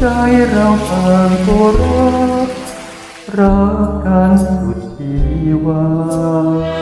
ใจเราห่างตัวรักรักกันสุดชีวา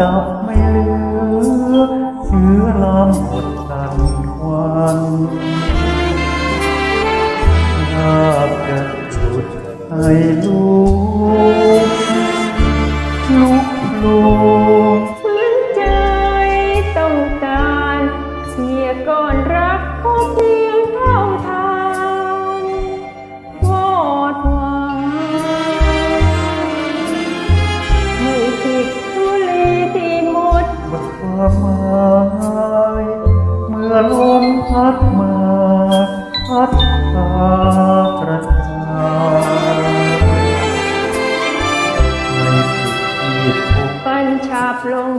ดับไม่เหลือเสือลามหมดสันควันภาพจะสุดให้ลูกลุกลงเหมือนใจต้องการเสียก่อนรักพบเพียงเท่าทาน ត់មកអត់តក្រតាមិនពីពុកបញ្ឆាប់លង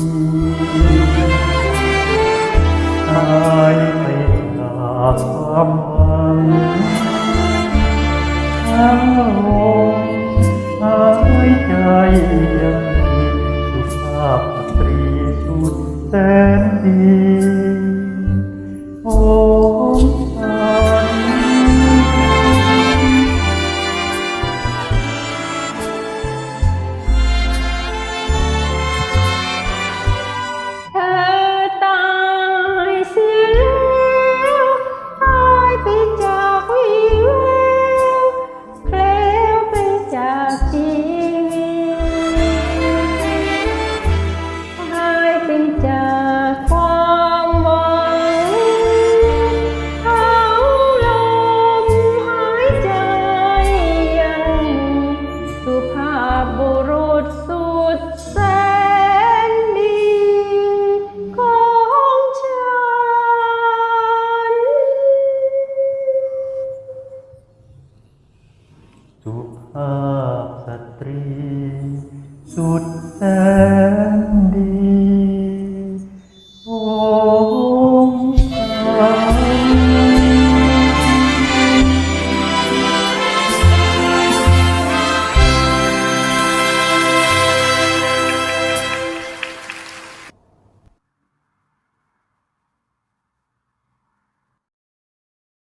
ชีวีตายไปจากความหวังทั้งลมหายใจยังมีสุภาพสตรีสุดแสนดี สุภาพสตรี สุดแสนดี